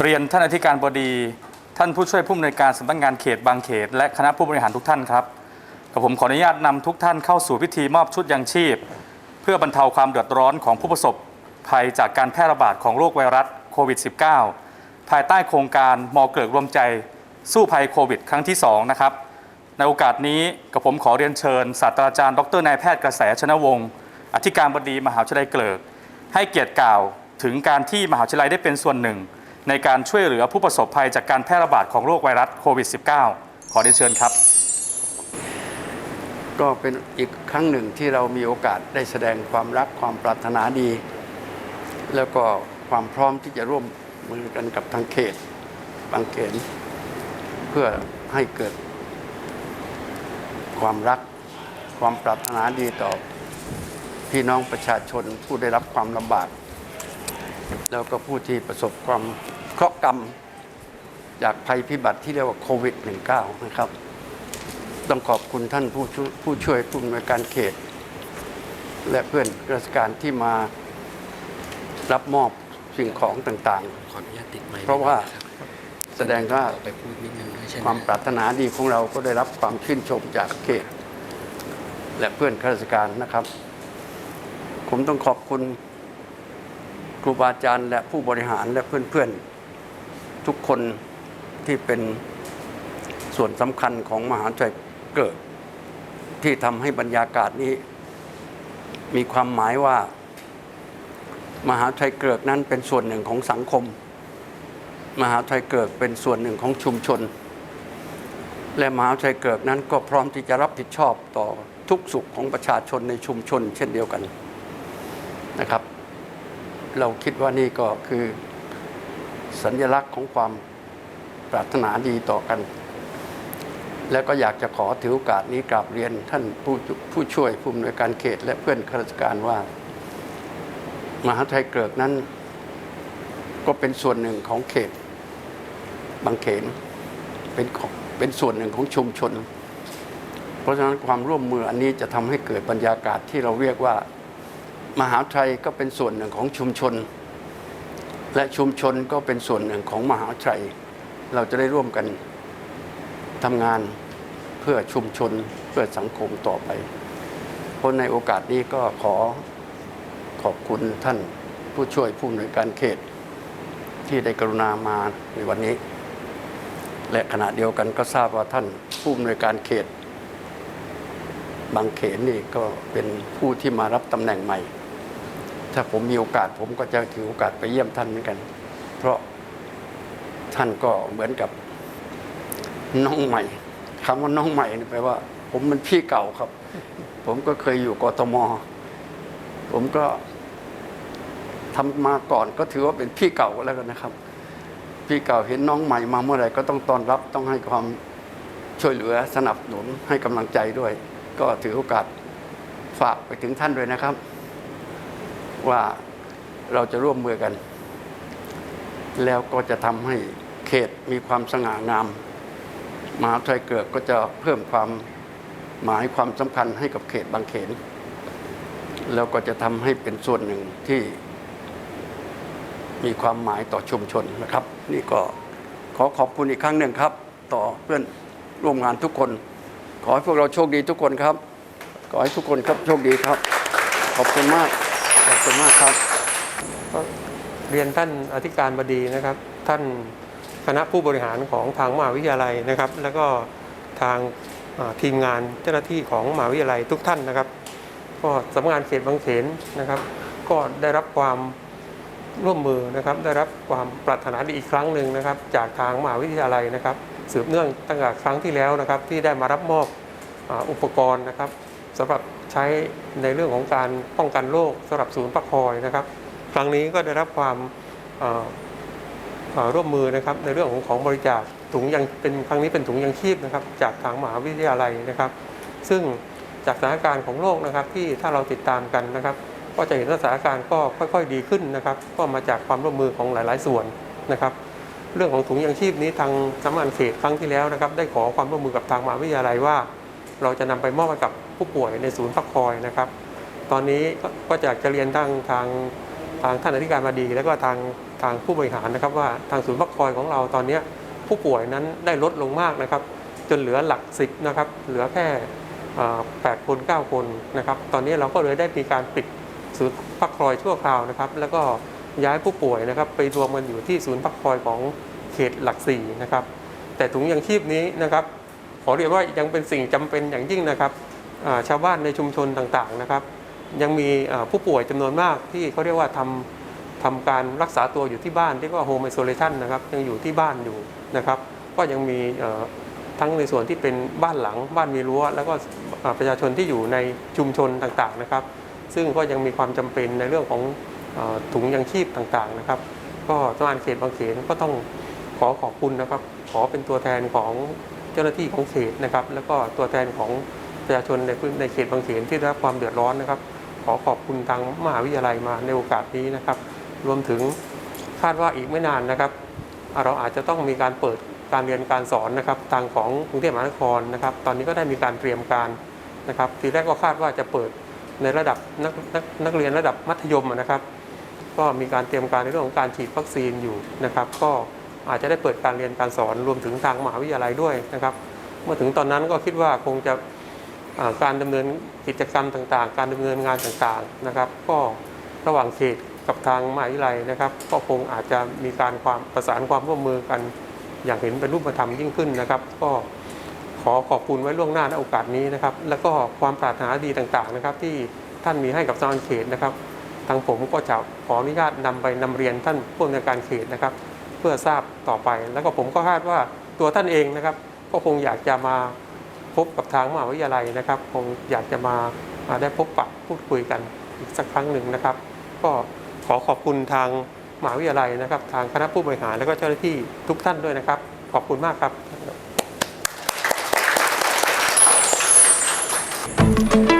เรียนท่านอธิการบดี ท่านผู้ช่วยผู้อำนวยการสำนักงานเขตบางเขต และคณะผู้บริหารทุกท่านครับกับผมขออนุญาตนำทุกท่านเข้าสู่พิธีมอบชุดยังชีพ เพื่อบรรเทาความเดือดร้อนของผู้ประสบภัยจากการแพร่ระบาดของโรคไวรัสโควิด -19 ภายใต้โครงการมอเกิดรวมใจสู้ภัยโควิด ครั้งที่ 2 นะครับ ในโอกาสนี้กับผมขอเรียนเชิญศาสตราจารย์ ดรนายแพทย์กระแสชนวงศ์อธิการบดีมหาวิทยาลัยเกลิก ให้เกียรติกล่าวถึงการที่มหาวิทยาลัยได้เป็นส่วนหนึ่ง ในการช่วยเหลือผู้ประสบภัยจากการแพร่ระบาดของโรคไวรัสโควิด -19 ขอเรียนเชิญครับ ก็เป็นอีกครั้งหนึ่งที่เรามีโอกาสได้แสดงความรักความปรารถนาดี แล้วก็ความพร้อมที่จะร่วมมือกันกับทางเขตบางเขนเพื่อให้เกิด ความรักความปรารถนาดีต่อพี่น้องประชาชนผู้ได้รับความลำบาก แล้วก็ผู้ที่ประสบความ เคราะห์กรรมจากภัยพิบัติที่เรียกว่าโควิด -19 นะครับ ต้องขอบคุณท่านผู้ช่วยผู้ช่วยผู้อำนวยการเขต และเพื่อนราชการที่มารับมอบสิ่งของต่างขออนุญาตติดไมค์เพราะว่าครับๆแสดงว่า ไปพูดนิดนึงด้วยใช่ไหมความปรารถนาดีของเราก็ได้รับความชื่นชมจากเขต และเพื่อนข้าราชการนะครับ ผมต้องขอบคุณครูบาอาจารย์และผู้บริหารและเพื่อนๆ ทุกคนที่เป็นส่วนสำคัญของมหาวิทยาลัยเกิด ที่ทำให้บรรยากาศนี้ มีความหมายว่า มหาวิทยาลัยเกิดนั้นเป็นส่วนหนึ่งของสังคม มหาวิทยาลัยเกิดเป็นส่วนหนึ่งของชุมชน และมหาวิทยาลัยเกิดนั้นก็พร้อมที่จะรับผิดชอบต่อทุกสุขของประชาชนในชุมชน เช่นเดียวกันนะครับ เราคิดว่านี่ก็คือ สัญญลักษณ์ของความปรารถนาดีต่อกัน และก็อยากจะขอถือโอกาสนี้กราบเรียนท่านผู้ผู้ช่วยผู้อำนวยการเขต และเพื่อนข้าราชการว่า มหาวิทยเกิดนั้น ก็เป็นส่วนหนึ่งของเขต บางเขนเป็นเป็นส่วนหนึ่งของชุมชน เพราะฉะนั้นความร่วมมืออันนี้จะทำให้เกิดบรรยากาศที่เราเรียกว่า มหาวิทยก็เป็นส่วนหนึ่งของชุมชน และชุมชนก็เป็นส่วนหนึ่งของมหาวิทยาลัย เราจะได้ร่วมกันทำงานเพื่อชุมชนเพื่อสังคมต่อไป เพราะในโอกาสนี้ก็ขอขอบคุณท่านผู้ช่วยผู้อำนวยการเขต ที่ได้กรุณามาในวันนี้ และขณะเดียวกันก็ทราบว่าท่านผู้อำนวยการเขต บางเขนนี่ก็เป็นผู้ที่มารับตำแหน่งใหม่ ถ้าผมมีโอกาสผมก็จะถือโอกาสไปเยี่ยมท่านเหมือนกัน เพราะท่านก็เหมือนกับน้องใหม่คำว่าน้องใหม่นี่แปลว่า ผมมันพี่เก่าครับ ผมก็เคยอยู่กทม ผมก็ทำมาก่อนก็ถือว่าเป็นพี่เก่าแล้วกันนะครับ พี่เก่าเห็นน้องใหม่มาเมื่อไหร่ก็ต้องต้อนรับต้องให้ความช่วยเหลือสนับสนุนให้กำลังใจด้วย ก็ถือโอกาสฝากไปถึงท่านด้วยนะครับ ว่าเราจะร่วมมือกัน แล้วก็จะทำให้เขตมีความสง่างามมหาวิทยาลัยเกิดก็จะเพิ่มความหมายความสำคัญให้กับเขตบางเขน แล้วก็จะทำให้เป็นส่วนหนึ่งที่มีความหมายต่อชุมชนนะครับ นี่ก็ขอขอบคุณอีกครั้งหนึ่งครับ ต่อเพื่อนร่วมงานทุกคน ขอให้พวกเราโชคดีทุกคนครับ ขอให้ทุกคนครับโชคดีครับ ขอบคุณมาก ขอบคุณมากครับก็เรียนท่านอธิการบดีนะครับ ท่านคณะผู้บริหารของทางมหาวิทยาลัยนะครับ แล้วก็ทางทีมงานเจ้าหน้าที่ของมหาวิทยาลัยทุกท่านนะครับ ก็สำนักงานเขตบางเขนนะครับ ก็ได้รับความร่วมมือนะครับ ได้รับความปรารถนาดีอีกครั้งหนึ่งนะครับ จากทางมหาวิทยาลัยนะครับ สืบเนื่องตั้งแต่ครั้งที่แล้วนะครับ ที่ได้มารับมอบอาอุปกรณ์นะครับสำหรับ ใช้ในเรื่องของการป้องกันโรคสำหรับศูนย์พักคอยนะครับ ครั้งนี้ก็ได้รับความร่วมมือนะครับในเรื่องของของบริจาคถุงยังเป็นครั้งนี้เป็นถุงยังชีพนะครับจากทางมหาวิทยาลัยนะครับ ซึ่งจากสถานการณ์ของโลกนะครับที่ถ้าเราติดตามกันนะครับ ก็จะเห็นสถานการณ์ก็ค่อย ๆ ดีขึ้นนะครับ ก็มาจากความร่วมมือของหลาย ๆ ส่วนนะครับ เรื่องของถุงยังชีพนี้ทางสำนักงานเขตครั้งที่แล้วนะครับ ได้ขอความร่วมมือกับทางมหาวิทยาลัยว่า เราจะนำไปมอบให้กับ ผู้ป่วยในศูนย์พักคอยนะครับ ตอนนี้ก็ก็อยากจะเรียนทางทางทางท่านอธิการบดี แล้วก็ทางทางผู้บริหารนะครับว่าทางศูนย์พักคอยของเราตอนนี้ผู้ป่วยนั้นได้ลดลงมากนะครับ จนเหลือหลักสิบนะครับเหลือแค่อ่า8คน9คนนะครับ ตอนนี้เราก็เลยได้มีการปิดศูนย์พักคอยชั่วคราวนะครับ แล้วก็ย้ายผู้ป่วยนะครับ ไปรวมกันอยู่ที่ศูนย์พักคอยของเขตหลักสี่นะครับ แต่ถุงยังชีพนี้นะครับขอเรียนว่ายังเป็นสิ่งจำเป็นอย่างยิ่งนะครับ ชาวบ้านในชุมชนต่างๆนะครับ ยังมีผู้ป่วยจำนวนมากที่เขาเรียกว่าทำทำการรักษาตัวอยู่ที่บ้านเรียกว่าโฮมไอโซเลชันนะครับยังอยู่ที่บ้านอยู่นะครับ ก็ยังมีทั้งในส่วนที่เป็นบ้านหลัง บ้านมีรั้ว แล้วก็ประชาชนที่อยู่ในชุมชนต่างๆนะครับ ซึ่งก็ยังมีความจำเป็นในเรื่องของอถุงยังชีพต่างๆนะครับ ก็สำนักงานเขตบางเขนก็ต้องขอขอบคุณนะครับ ขอเป็นตัวแทนของเจ้าหน้าที่ของเขตนะครับ แล้วก็ตัวแทนของ ประชาชนในในเขตบางเขนที่ได้รับความเดือดร้อนนะครับ ขอขอบคุณทางมหาวิทยาลัยมาในโอกาสนี้นะครับ รวมถึงคาดว่าอีกไม่นานนะครับ เราอาจจะต้องมีการเปิดการเรียนการสอนนะครับ ทางของกรุงเทพมหานครนะครับ ตอนนี้ก็ได้มีการเตรียมการนะครับ ทีแรกก็คาดว่าจะเปิดในระดับนักนักนักเรียนระดับมัธยมนะครับ ก็มีการเตรียมการในเรื่องของการฉีดวัคซีนอยู่นะครับ ก็อาจจะได้เปิดการเรียนการสอนรวมถึงทางมหาวิทยาลัยด้วยนะครับ เมื่อถึงตอนนั้นก็คิดว่าคงจะ การดำเนินกิจกรรมต่างๆ การดำเนินงานต่างๆนะครับ ก็ระหว่างเขตกับทางมหาวิทยาลัยนะครับ ก็คงอาจจะมีการความประสานความร่วมมือกัน อย่างเห็นเป็นรูปธรรมยิ่งขึ้นนะครับ ก็ขอขอบคุณไว้ล่วงหน้าในโอกาสนี้นะครับ แล้วก็ความปรารถนาดีต่างๆนะครับ ที่ท่านมีให้กับสำนักงเขตนะครับทางผมก็จะขออนุญาตนำไปนำเรียนท่านผู้อำนวยการเขตนะครับ เพื่อทราบต่อไป แล้วก็ผมก็คาดว่าตัวท่านเองนะครับ ก็คงอยากจะมา พบกับทางมหาวิทยาลัยนะครับ คงอยากจะมามาได้พบปะพูดคุยกันอีกสักครั้งหนึ่งนะครับ ก็ขอขอบคุณทางมหาวิทยาลัยนะครับ ทางคณะผู้บริหารและก็เจ้าหน้าที่ทุกท่านด้วยนะครับ ขอบคุณมากครับ